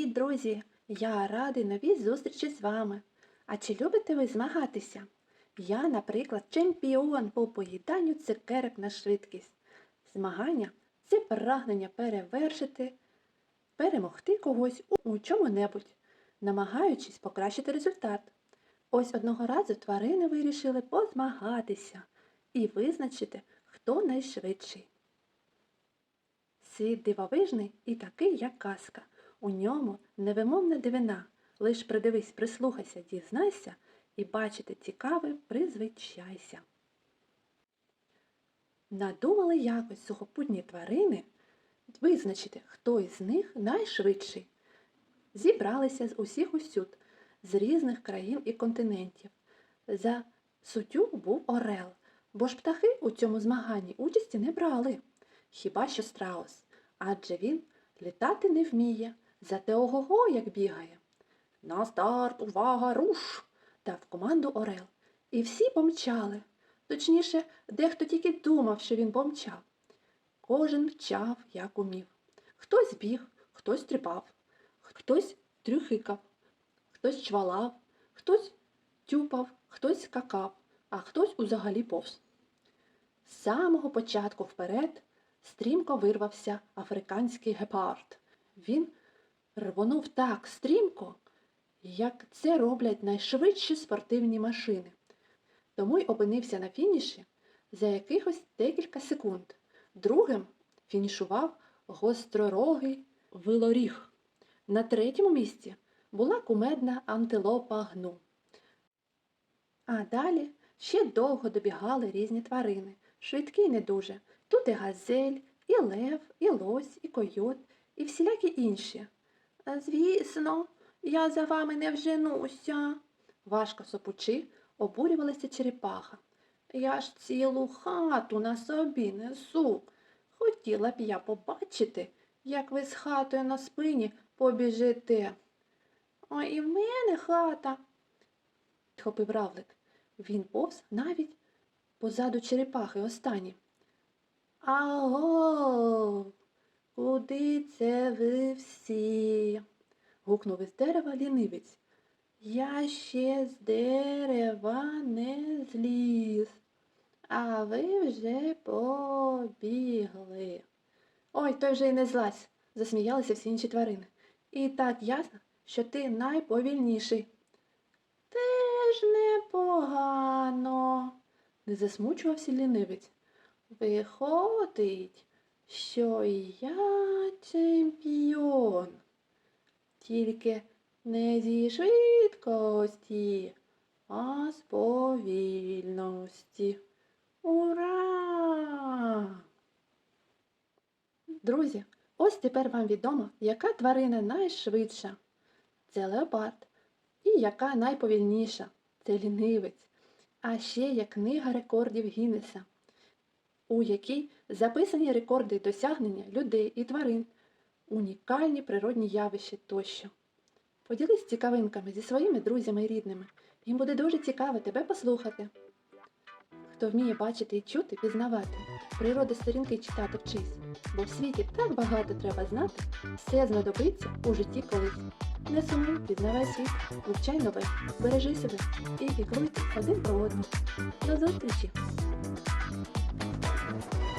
Привіт, друзі! Я радий новій зустрічі з вами. А чи любите ви змагатися? Я, наприклад, чемпіон по поїданню цукерок на швидкість. Змагання це прагнення перевершити, перемогти когось у, чому-небудь, намагаючись покращити результат. Ось одного разу тварини вирішили позмагатися і визначити, хто найшвидший. Світ дивовижний і такий, як казка. У ньому невимовна дивина. Лиш придивись, прислухайся, дізнайся і бачити цікаве, призвичайся. Надумали якось сухопутні тварини визначити, хто із них найшвидший. Зібралися з усіх усюд, з різних країн і континентів. За суттю був орел, бо ж птахи у цьому змаганні участі не брали. Хіба що страус, адже він літати не вміє, зате ого-го як бігає. На старт, увага, руш! дав команду Орел. І всі помчали. Точніше, дехто тільки думав, що він помчав. Кожен мчав, як умів. Хтось біг, хтось тріпав, хтось трюхикав, хтось чвалав, хтось тюпав, хтось скакав, а хтось узагалі повз. З самого початку вперед стрімко вирвався африканський гепард. Він рвонув так стрімко, як це роблять найшвидші спортивні машини. Тому й опинився на фініші за якихось декілька секунд. Другим фінішував гостророгий вилоріг. На третьому місці була кумедна антилопа гну. А далі ще довго добігали різні тварини, швидкі й не дуже. Тут і газель, і лев, і лось, і койот, і всілякі інші. «Е, Звісно, я за вами не вженуся. Важко сопучи, обурювалася черепаха. Я ж цілу хату на собі несу. Хотіла б я побачити, як ви з хатою на спині побіжите. А і в мене хата, підхопив равлик. Він повз навіть позаду черепахи останній. Аго, це ви всі? гукнув із дерева лінивець. Я ще з дерева не зліз, а ви вже побігли. Ой, той вже й не злазь, засміялися всі інші тварини. І так ясно, що ти найповільніший. Теж непогано, не засмучувався лінивець. Виходить, що і я чемпіон. Тільки не зі швидкості, а з повільності. Ура! Друзі, ось тепер вам відомо, яка тварина найшвидша. Це леопард. І яка найповільніша це лінивець. А ще є книга рекордів Гіннеса, у якій записані рекорди досягнення людей і тварин, унікальні природні явища тощо. Поділись цікавинками зі своїми друзями і рідними. Їм буде дуже цікаво тебе послухати. Хто вміє бачити і чути, пізнавати, природи сторінки читати вчись, бо в світі так багато треба знати, все знадобиться у житті колись. Не сумуй, пізнавай світ, вивчай нове, бережи себе і піклуйся один про одного. До зустрічі! Thank you.